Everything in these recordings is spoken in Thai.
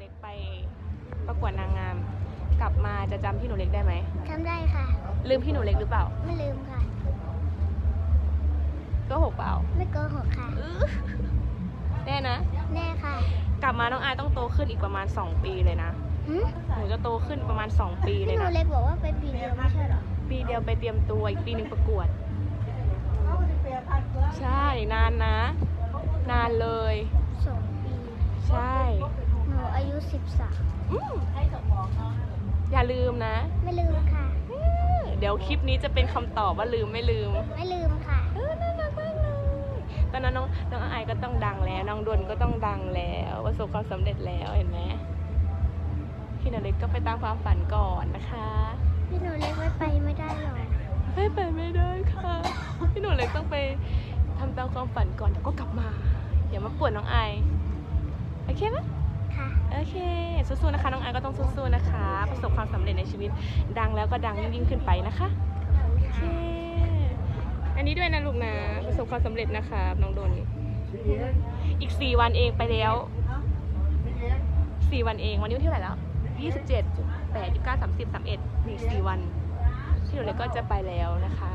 เล็กไปประกวดนางงาม กลับมาจะจำพี่หนูเล็กได้ไหมทำได้ค่ะ ลืมพี่หนูเล็กหรือเปล่าไม่ลืมค่ะก็หกเปล่าไม่โกหกค่ะ อื้อแน่นะ แน่ค่ะกลับมาน้องอายต้องโตขึ้นอีกประมาณ 2 ปีเลยนะหึหนูจะโตขึ้นประมาณ 2 ปีเลพี่ยหนูนะ เล็กบอกว่าไปปีเดียวไม่ใช่เหรอปีเดียวไปเตรียมตัวอีกปีหนึ่งประกวด ใช่นานนะ นานเลย สองปี ใช่ห นูอายุสิบสามอืมอย่าลืมนะ ไม่ลืมค่ะ เดี๋ยวคลิปนี้จะเป็นคำตอบว่าลืมไม่ลืม ไม่ลืมค่ะ เออน่ารักมากเลยตอนนั้นน้องน้องไอายก็ต้องดังแล้ว น้องดนก็ต้องดังแล้ว ประสบความสำเร็จแล้วเห็นไหมพี่นาเล็กก็ไปตามความฝันก่อนนะคะพี่หนูเล็กไม่ไปไม่ได้หรอกไม่ไปไม่ได้ค่ะ พี่หนูเล็กต้องไปทำตามความฝันก่อนเดี๋ยวก็กลับมา อย่ามาปวดน้องไอายโอเคไหม ค่ะ โอเค สู้ๆนะคะ น้องไอายก็ต้องสู้ๆนะคะ ประสบความสำเร็จในชีวิต ดังแล้วก็ดังยิ่งๆขึ้นไปนะคะ โอเค อันนี้ด้วยนะลูกนะ ประสบความสำเร็จนะคะน้องดน อีกสี่วันเองไปแล้วสี่วันเองวันนี้วันที่เท่าไหร่แล้วยี่สิบเจ็ดแปดยี่สิบเก้าสามสิบสามเอ็ดอีกสี่วัน ที่หนูเล็กก็จะไปแล้วนะคะ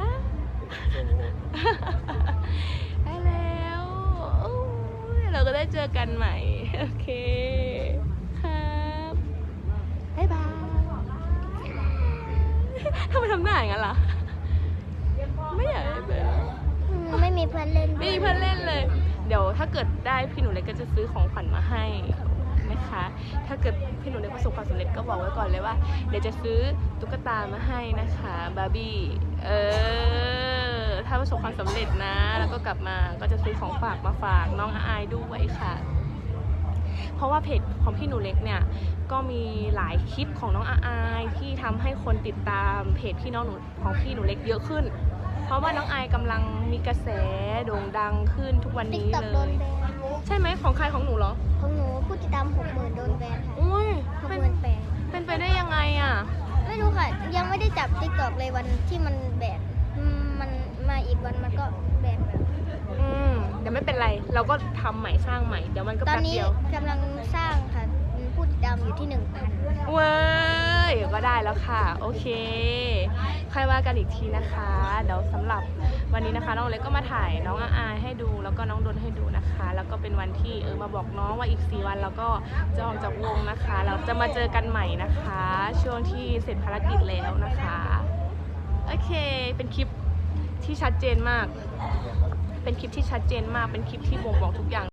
อะได้แล้วอู้ย เราก็ได้เจอกันใหม่ โอเค ครับบ๊ายบายทำไมทำหน้าอย่างนั้นล่ะ ไม่อยากให้เป็นอืมไม่มีเพื่อนเล่นไม่มีเพื่อนเล่นเลย เดี๋ยวถ้าเกิดได้พี่หนูเล็กก็จะซื้อของขวัญมาให้นะคะ ถ้าเกิดพี่หนูเล็กประสบความสำเร็จก็บอกไว้ก่อนเลยว่า เดี๋ยวจะซื้อตุ๊กตามาให้นะคะบาร์บี้ เออ ถ้าประสบความสำเร็จนะ แล้วก็กลับมาก็จะซื้อของฝากมาฝากน้องอายด้วยค่ะ เพราะว่าเพจของพี่หนูเล็กเนี่ยก็มีหลายคลิปของน้องอาอายที่ทำให้คนติดตามเพจพี่น้องหนูของพี่หนูเล็กเยอะขึ้น เพราะว่าน้องอายกำลังมีกระแสโด่งดังขึ้นทุกวันติ๊กนี้ต็อกเลโดนย แบนใช่ไหมของใครของหนูเหรอ ของหนูผู้ติดตามหกหมื่นโดนแบนค่ะอุ้ยหกเป็นหมื่นแปดเป็นไปได้ยังไงอะ ไม่รู้ค่ะ ยังไม่ได้จับติ๊กต็อกเลยวันที่มันแบนอืมมันมา อีกวันมันก็แบนไปแล้วอืมเดี๋ยวไม่เป็นไร เราก็ทำใหม่สร้างใหม่ เดี๋ยวมันก็ตอนแป๊บนี้เดียว กำลังสร้างค่ะผู้ติดตามอยู่ที่หนึ่งพันเว้ยก็ได้แล้วค่ะ โอเค ค่อยว่ากันอีกทีนะคะ เดี๋ยวสำหรับวันนี้นะคะ น้องเล็กก็มาถ่ายน้องอาอายให้ดูแล้วก็น้องดนให้ดูนะคะ แล้วก็เป็นวันที่เออมาบอกน้องว่าอีก 4 วันเราก็จะออกจากวงนะคะ เราจะมาเจอกันใหม่นะคะ ช่วงที่เสร็จภารกิจแล้วนะคะ โอเค เป็นคลิป ที่ชัดเจนมาก เป็นคลิปที่ชัดเจนมาก เป็นคลิปที่บ่งบอกทุกอย่าง